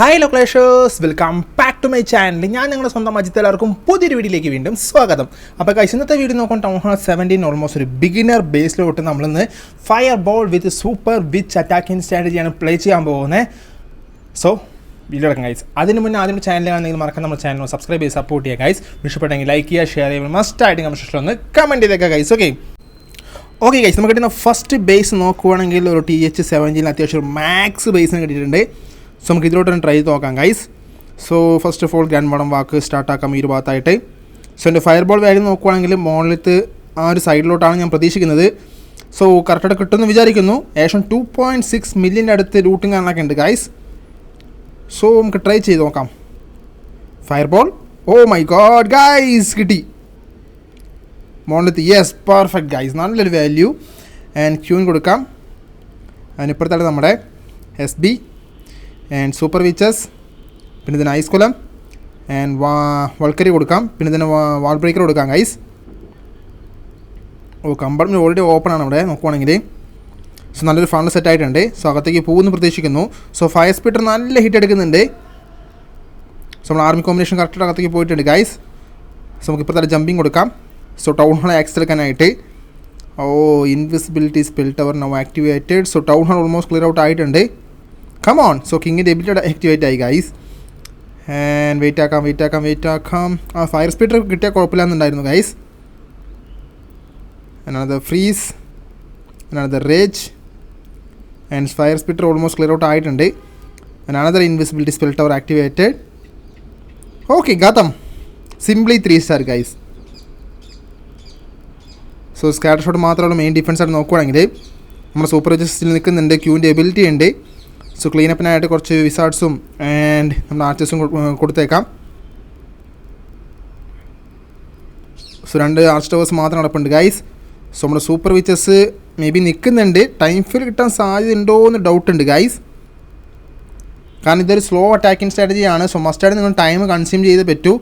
Hi ലൊക്ലേഷേഴ്സ് welcome back to my channel ഞാൻ നിങ്ങളുടെ സ്വന്തം അജിത്ത് എല്ലാവർക്കും പുതിയൊരു വീഡിയോയിലേക്ക് വീണ്ടും സ്വാഗതം. അപ്പോൾ കഴിച്ച് ഇന്നത്തെ വീഡിയോ നോക്കാൻ ടൗൺ ഹാൾ സെവന്റീൻ ഓൾമോസ്റ്റ് ഒരു ബിഗിനർ ബേസിലോട്ട് നമ്മളിന്ന് fire ball with super witch attacking സ്ട്രാറ്റജിയാണ് play ചെയ്യാൻ പോകുന്നത് സോ വീഡിയോ എടുക്കാം ഗൈസ് അതിന് മുന്നേ ആദ്യം ചാനൽ ആണെങ്കിൽ മറക്കാൻ നമ്മുടെ ചാനൽ സബ്സ്ക്രൈബ് ചെയ്ത് സപ്പോർട്ട് ചെയ്യുക ഗൈസ് ഇഷ്ടപ്പെട്ടെങ്കിൽ ലൈക്ക് ചെയ്യുക ഷെയർ ചെയ്യുക മസ്റ്റ് ആയിട്ട് നമ്മുടെ സെക്ഷനിൽ ഒന്ന് കമന്റ് ചെയ്തേക്കുക ഗൈസ് ഓക്കെ ഓക്കെ ഗൈസ് നമുക്ക് കിട്ടുന്ന ഫസ്റ്റ് ബേസ് നോക്കുവാണെങ്കിൽ ഒരു ടി എച്ച് സെവന്റീൻ അത്യാവശ്യം മാക്സ് ബേസിന് കിട്ടിയിട്ടുണ്ട്. സോ നമുക്ക് ഇതിലോട്ട് ട്രൈ ചെയ്ത് നോക്കാം guys so first of all grand വടം വാക്ക് സ്റ്റാർട്ടാക്കാം ഈ ഒരു ഭാഗത്തായിട്ട്. സോ എന്റെ ഫയർ ബോൾ വാല്യൂ നോക്കുവാണെങ്കിൽ മോളിലത്ത് ആ ഒരു സൈഡിലോട്ടാണ് ഞാൻ പ്രതീക്ഷിക്കുന്നത്. സോ കറക്റ്റായിട്ട് കിട്ടുമെന്ന് വിചാരിക്കുന്നു. ഏകദേശം ടു പോയിന്റ് സിക്സ് മില്യന്റെ അടുത്ത് റൂട്ടിംഗ് കാണാനൊക്കെ ഉണ്ട് ഗൈസ് സോ നമുക്ക് ട്രൈ ചെയ്ത് നോക്കാം. Fire ball oh my god guys കിട്ടി. മോളിലത്ത് യെസ് പെർഫെക്റ്റ് ഗൈസ് നല്ലൊരു വാല്യൂ ആൻഡ് ക്യൂൻ കൊടുക്കാം. അതിനിപ്പുറത്തായിട്ട് നമ്മുടെ S B and super witches പിന്നെ ഇതിന് ഐസ് കുലം. ആൻഡ് വാ വൾക്കരി കൊടുക്കാം. പിന്നെ ഇതിന് വാൾ ബ്രേക്കർ കൊടുക്കാം ice oh compartment already open ആണ് ഇവിടെ നോക്കുവാണെങ്കിൽ സോ നല്ലൊരു ഫണ്ട് സെറ്റ് ആയിട്ടുണ്ട്. സോ അകത്തേക്ക് പോകുമെന്ന് പ്രതീക്ഷിക്കുന്നു. സോ ഫയർ സ്പീഡർ നല്ല ഹിറ്റ് എടുക്കുന്നുണ്ട്. സോ നമ്മൾ ആർമി കോമ്പിനേഷൻ കറക്റ്റ് അകത്തേക്ക് പോയിട്ടുണ്ട് ഗൈസ് സോ നമുക്ക് ഇപ്പോഴത്തെ ജമ്പിങ് കൊടുക്കാം. സോ ടൗൺ ഹാൾ ആക്സ് എടുക്കാനായിട്ട്. ഓ invisibility spell tower no activated so town hall almost clear out ആയിട്ടുണ്ട്. കം ഓൺ സോ കിങ്ങിന്റെ എബിലിറ്റി ആക്ടിവേറ്റ് ആയി ഗൈസ് ആൻഡ് വെയിറ്റ് ആക്കാം വെയിറ്റ് ആക്കാം വെയിറ്റ് ആക്കാം ആ ഫയർ സ്പീഡർ കിട്ടിയാൽ കുഴപ്പമില്ലാന്നുണ്ടായിരുന്നു guys another freeze another rage and fire speeder almost clear out ആയിട്ടുണ്ട്. Another invisibility spell tower activated okay ഗതം simply three star guys so scatter shot മാത്രമാണ് main defence ആയിട്ട് നോക്കുകയാണെങ്കിൽ നമ്മുടെ സൂപ്പർ ജസ്റ്റിൽ നിൽക്കുന്നുണ്ട് ക്യൂവിന്റെ എബിലിറ്റി ഉണ്ട്. സോ ക്ലീനപ്പിനായിട്ട് കുറച്ച് വിസാർട്സും and നമ്മുടെ ആർച്ചസും കൊടുത്തേക്കാം. സോ രണ്ട് ആർച്ച് ടവേഴ്സ് മാത്രം നടപ്പുണ്ട് ഗൈസ് സോ നമ്മുടെ സൂപ്പർ വിച്ചസ് മേ ബി നിൽക്കുന്നുണ്ട്. ടൈം ഫിൽ കിട്ടാൻ സാധ്യത ഉണ്ടോ എന്ന് ഡൗട്ട് ഉണ്ട് ഗൈസ് കാരണം ഇതൊരു സ്ലോ അറ്റാക്കിംഗ് സ്ട്രാറ്റജിയാണ് സോ മസ്റ്റായിട്ട് നിങ്ങൾ ടൈം കൺസ്യൂം ചെയ്ത് പറ്റൂ.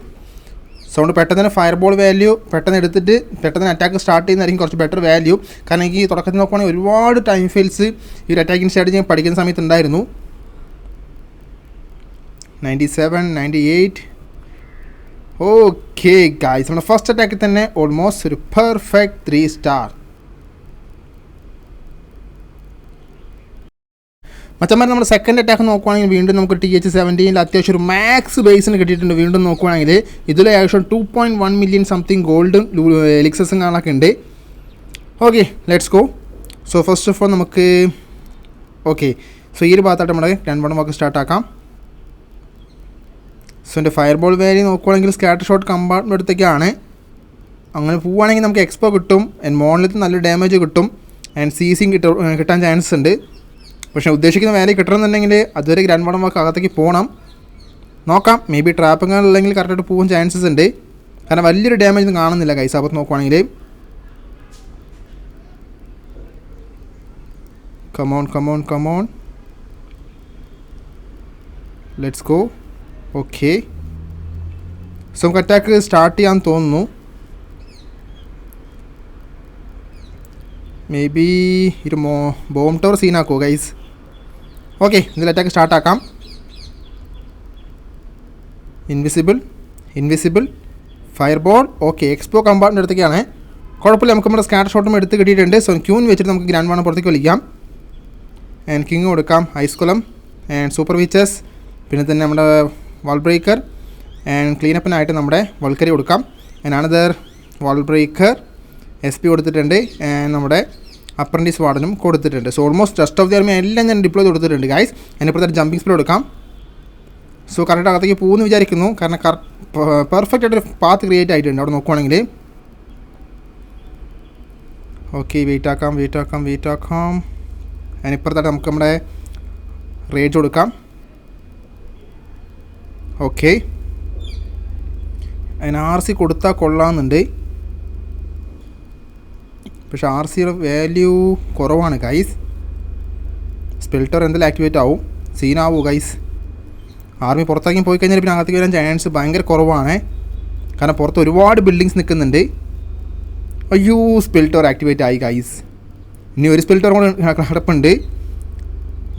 സോ അതുകൊണ്ട് പെട്ടെന്ന് തന്നെ ഫയർ ബോൾ വാല്യൂ പെട്ടെന്ന് എടുത്തിട്ട് പെട്ടെന്ന് അറ്റാക്ക് സ്റ്റാർട്ട് ചെയ്യുന്നതായിരിക്കും കുറച്ച് ബെറ്റർ വാല്യൂ കാരണം എനിക്ക് തുടക്കത്തിൽ നോക്കുവാണെങ്കിൽ ഒരുപാട് ടൈം ഫെയിൽസ് ഈ ഒരു അറ്റാക്കിംഗ് സ്ട്രാറ്റജി ഞാൻ പഠിക്കുന്ന സമയത്ത് ഉണ്ടായിരുന്നു. Ninety seven ninety eight okay guys നമ്മുടെ ഫസ്റ്റ് അറ്റാക്കിൽ തന്നെ ഓൾമോസ്റ്റ് ഒരു പെർഫെക്റ്റ് ത്രീ സ്റ്റാർ മച്ചന്മാർ നമ്മുടെ സെക്കൻഡ് അറ്റാക്ക് നോക്കുവാണെങ്കിൽ വീണ്ടും നമുക്ക് ടി എച്ച് സെവന്റീനിൽ അത്യാവശ്യം ഒരു മാക്സ് ബേസിന് കിട്ടിയിട്ടുണ്ട്. വീണ്ടും നോക്കുവാണെങ്കിൽ ഇതിൽ ഏകദേശം two point one million something ഗോൾഡും എലിക്സസും കാണാനൊക്കെ ഉണ്ട്. Okay let's go so first of all നമുക്ക് ഓക്കെ സോ ഈ ഒരു ഭാഗത്തായിട്ട് നമ്മുടെ രണ്ട് വൺ വാക്ക് സ്റ്റാർട്ടാക്കാം സോ എന്റെ ഫയർ ബോൾ വേരി നോക്കുവാണെങ്കിൽ സ്കാറ്റർ ഷോട്ട് കമ്പാർട്ട്മെന്റ് അടുത്തേക്കാണ്. അങ്ങനെ പോവുകയാണെങ്കിൽ നമുക്ക് എക്സ്പോ കിട്ടും. ആൻഡ് മോണിലത്ത് നല്ല ഡാമേജ് കിട്ടും. ആൻഡ് സീസിങ് കിട്ടും കിട്ടാൻ ചാൻസ് ഉണ്ട്. പക്ഷേ ഉദ്ദേശിക്കുന്ന വാല്യൂ കിട്ടണമെന്നുണ്ടെങ്കിൽ അതുവരെ ഗ്രാൻഡ് വാക്ക് അകത്തേക്ക് പോകണം. നോക്കാം. മേ ബി ട്രാപ്പുകളില്ലെങ്കിൽ കറക്റ്റായിട്ട് പോകാൻ ചാൻസസ് ഉണ്ട്. കാരണം വലിയൊരു ഡാമേജ് ഒന്നും കാണുന്നില്ല കൈസ് അപ്പത്ത് നോക്കുവാണെങ്കിൽ. Come on come on come on let's go okay so നമുക്ക് അറ്റാക്ക് സ്റ്റാർട്ട് ചെയ്യാൻ തോന്നുന്നു. മേ ബി ഒരു മോ ബോം ടവർ സീനാക്കുമോ ഗൈസ് ഓക്കെ ഇതിൽ attack സ്റ്റാർട്ടാക്കാം invisible invisible fire ball okay X-bow കമ്പാർട്ടിന്റെ അടുത്തേക്കാണ്. കുഴപ്പമില്ല നമുക്ക് നമ്മുടെ സ്കാറ്റർ ഷോട്ടും എടുത്ത് കിട്ടിയിട്ടുണ്ട്. സോ ക്യൂൻ വെച്ചിട്ട് നമുക്ക് ഗ്രാൻഡ് വേണം പുറത്തേക്ക് വലിക്കാം. ആൻഡ് കിങ് കൊടുക്കാം ഐസ്കുലം ആൻഡ് സൂപ്പർ വീച്ചേഴ്സ് പിന്നെ തന്നെ നമ്മുടെ വാൾ ബ്രേക്കർ ആൻഡ് ക്ലീനപ്പിനായിട്ട് നമ്മുടെ വൾക്കരി കൊടുക്കാം. And another wall breaker S P കൊടുത്തിട്ടുണ്ട്. ആൻഡ് നമ്മുടെ അപ്രന്റീസ് വാർഡനും കൊടുത്തിട്ടുണ്ട്. So almost rest of the army എല്ലാം ഞാൻ ഡിപ്ലോയ് കൊടുത്തിട്ടുണ്ട് ഗൈസ് അതിനിപ്പുറത്തെ ജമ്പിങ് സ്പീഡ് കൊടുക്കാം സോ കറക്റ്റ് അകത്തേക്ക് പോകുമെന്ന് വിചാരിക്കുന്നു. കാരണം കറ പെർഫെക്റ്റ് ആയിട്ടൊരു പാത്ത് ക്രിയേറ്റ് ആയിട്ടുണ്ട്. അവിടെ നോക്കുവാണെങ്കിൽ. ഓക്കെ വെയിറ്റ് ആക്കാം വെയിറ്റ് ആക്കാം വെയിറ്റ് ആക്കാം. അതിനിപ്പുറത്തായിട്ട് നമുക്ക് നമ്മുടെ റേജ് കൊടുക്കാം. ഓക്കെ അതിന് ആർ സി കൊടുത്താൽ കൊള്ളാമെന്നുണ്ട്. പക്ഷേ ആർ സിയുടെ വാല്യൂ കുറവാണ് ഗൈസ് സ്പെൽട്ടർ എന്തെങ്കിലും ആക്ടിവേറ്റ് ആവും. സീനാവൂ ഗൈസ് ആർമി പുറത്തേക്കും പോയി കഴിഞ്ഞാൽ പിന്നെ അകത്തേക്ക് വരാൻ ചാൻസ് ഭയങ്കര കുറവാണ്. കാരണം പുറത്ത് ഒരുപാട് ബിൽഡിങ്സ് നിൽക്കുന്നുണ്ട്. അയ്യോ സ്പെൽട്ടർ ആക്ടിവേറ്റ് ആയി ഗൈസ് ഇനി ഒരു സ്പെൽട്ടർ കൂടെ കിടപ്പുണ്ട്.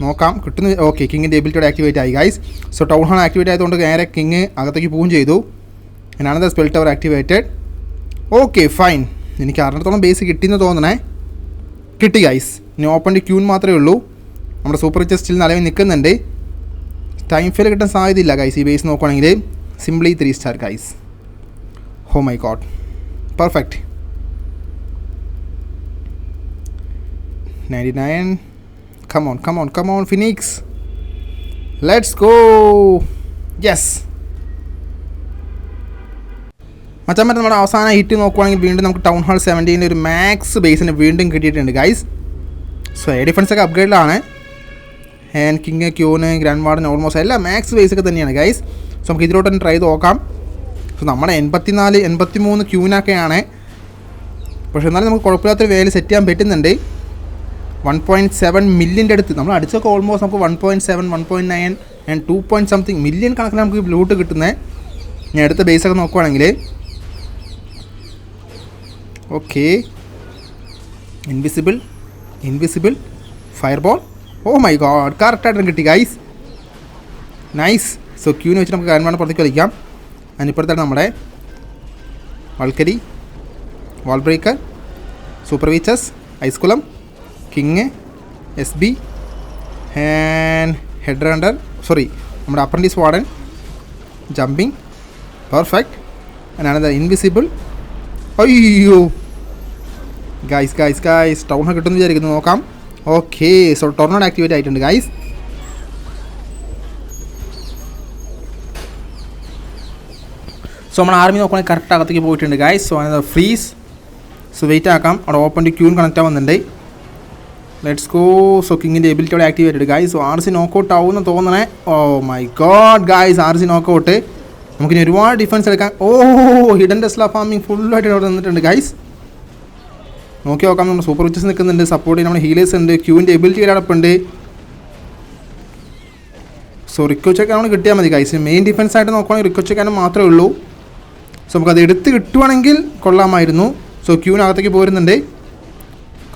നോക്കാം കിട്ടുന്ന ഓക്കെ കിങ്ങിന്റെ എബിലിറ്റി ആക്ടിവേറ്റ് ആയി guys so town hall activate ആയതുകൊണ്ട് നേരെ കിങ് അകത്തേക്ക് പോവുകയും ചെയ്തു. ഞാനത് spell tower activated okay fine എനിക്ക് അറിഞ്ഞിടത്തോളം ബേസ് കിട്ടിയെന്ന് തോന്നണേ. കിട്ടി ഗൈസ് ഇനി ഓപ്പൺ ക്യൂൻ മാത്രമേ ഉള്ളൂ. നമ്മുടെ സൂപ്പർ ചെസ്റ്റിൽ നിലവിൽ നിൽക്കുന്നുണ്ട്. ടൈം ഫെയിൽ കിട്ടാൻ സാധ്യതയില്ല ഗൈസ് ഈ ബേസ് നോക്കുവാണെങ്കിൽ. Simply three star guys oh my god perfect ninety nine come on come on come on phoenix let's go yes മച്ചാൻ പറ്റും നമ്മുടെ അവസാന ഹിറ്റ് നോക്കുവാണെങ്കിൽ വീണ്ടും നമുക്ക് ടൗൺ ഹാൾ സെവന്റീന്റെ ഒരു മാക്സ് ബേസിന് വീണ്ടും കിട്ടിയിട്ടുണ്ട് ഗൈസ് സോ എ ഡിഫൻസ് ഒക്കെ അപ്ഗ്രേഡിലാണ് and king queen grand warden almost എല്ലാം മാക്സ് ബേസ് ഒക്കെ തന്നെയാണ് ഗൈസ് സോ നമുക്ക് ഇതിലോട്ടൊന്ന് ട്രൈ നോക്കാം. സോ നമ്മുടെ എൺപത്തിനാല് എൺപത്തി മൂന്ന് ക്യൂനൊക്കെയാണ് പക്ഷേ എന്നാലും നമുക്ക് കുഴപ്പമില്ലാത്തൊരു വേല സെറ്റ് ചെയ്യാൻ പറ്റുന്നുണ്ട്. വൺ പോയിന്റ് സെവൻ മില്യന്റെ അടുത്ത്. നമ്മൾ അടിച്ചൊക്കെ ഓൾമോസ്റ്റ് നമുക്ക് one point seven one point nine and two point something million കണക്കിന് നമുക്ക് ലൂട്ട് കിട്ടുന്നത്. ഞാൻ അടുത്ത ബേസൊക്കെ നോക്കുവാണെങ്കിൽ okay. Invisible invisible fire ball oh my god കറക്റ്റായിട്ട് കിട്ടി ഗൈസ് നൈസ് സോ ക്യൂന് വെച്ച് നമുക്ക് കാര്യമാണ് പുറത്തേക്ക് കളിക്കാം. അതിനിപ്പുറത്താണ് നമ്മുടെ valkyrie wall breaker super witches ice golem king S B and head hunter sorry നമ്മുടെ അപ്രന്റീസ് വാർഡൻ ജമ്പിങ് പെർഫെക്റ്റ് അതിനാണ് ഇൻവിസിബിൾ അയ്യോ ഗൈസ് ഗൈസ് ഗൈസ് ടൗൺ കിട്ടുമെന്ന് വിചാരിക്കുന്നു. നോക്കാം. ഓക്കെ സോ ടൊർണോഡ് ആക്ടിവേറ്റ് ആയിട്ടുണ്ട് ഗൈസ് സോ നമ്മൾ ആർമി നോക്കുകയാണെങ്കിൽ കറക്റ്റ് അകത്തേക്ക് പോയിട്ടുണ്ട് ഗൈസ് സോ അത് ഫ്രീസ് സോ വെയിറ്റ് ആക്കാം. അവിടെ ഓപ്പൺ ടു ക്യൂൻ കണക്റ്റ് ആവുന്നുണ്ട് ലെറ്റ്സ് ഗോ സോ കിങ്ങിന്റെ എബിലിറ്റി അവിടെ activated guys so R C knockout ആവുമെന്ന് തോന്നണേ. ഓ my god guys R C knockout നമുക്കിനി ഒരുപാട് ഡിഫൻസ് എടുക്കാൻ ഓ ഹിഡൻ ടെസ്ല ഫാമിംഗ് ഫുള്ളായിട്ട് അവിടെ നിന്നിട്ടുണ്ട് ഗൈസ് നോക്കി നോക്കാം നമ്മുടെ സൂപ്പർ വിച്ചസ് നിൽക്കുന്നുണ്ട്. സപ്പോർട്ട് നമ്മുടെ ഹീലേഴ്സ് ഉണ്ട്. ക്യൂവിന്റെ എബിലിറ്റി കിടപ്പുണ്ട് സോ റിക്കോ നമ്മൾ കിട്ടിയാൽ മതി കൈസ് മെയിൻ ഡിഫൻസ് ആയിട്ട് നോക്കുകയാണെങ്കിൽ റിക്കോ ചെക്കാനും മാത്രമേ ഉള്ളൂ. സോ നമുക്കത് എടുത്ത് കിട്ടുവാണെങ്കിൽ കൊള്ളാമായിരുന്നു. സോ ക്യൂവിനകത്തേക്ക് പോരുന്നുണ്ട്.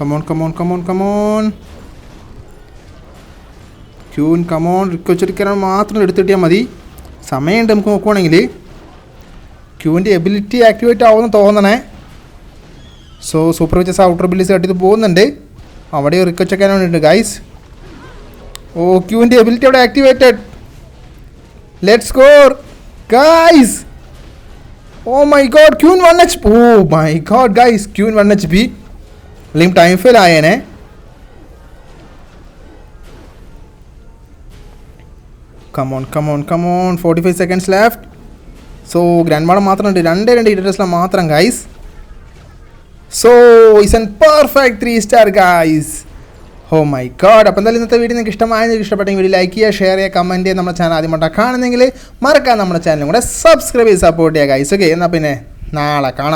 Come on come on come on come on queen come on Rico ചെടിക്കാനാണ് മാത്രം എടുത്ത് കിട്ടിയാൽ മതി. സമയമുണ്ട് നമുക്ക് നോക്കുവാണെങ്കിൽ. ക്യൂവിന്റെ എബിലിറ്റി ആക്ടിവേറ്റ് ആവുമെന്ന് തോന്നണേ. സോ സൂപ്പർ വിച്ചസ് ഔട്ടർ ബില്ലിസ് കട്ടിട്ട് പോകുന്നുണ്ട്. അവിടെ റിക്കോ ഒക്കെ ഉണ്ട് ഗൈസ് ഓ ക്യൂവിന്റെ എബിലിറ്റി അവിടെ activated let's score guys oh my god queen one H oh my god guys queen one H P അല്ലെങ്കിൽ time fail ആയേനെ. Come on come on come on forty five seconds left so grand madam മാത്രമുണ്ട് രണ്ടേ രണ്ട് ഇഡേഴ്സിലാണ് മാത്രം guys so is an perfect three star guys oh my god അപ്പോൾ എന്തായാലും ഇന്നത്തെ video നിങ്ങൾക്ക് ഇഷ്ടമായ നിങ്ങൾക്ക് ഇഷ്ടപ്പെട്ടെങ്കിൽ വീഡിയോ ലൈക്ക് ചെയ്യുക ഷെയർ ചെയ്യുക കമന്റ് ചെയ്യുക നമ്മുടെ ചാനൽ ആദ്യമായിട്ടാണ് കാണുന്നെങ്കിൽ മറക്കാൻ നമ്മുടെ ചാനലും കൂടെ സബ്സ്ക്രൈബ് ചെയ്ത് സപ്പോർട്ട് ചെയ്യുക ഗൈസ് ഓക്കെ എന്നാൽ പിന്നെ നാളെ കാണാം.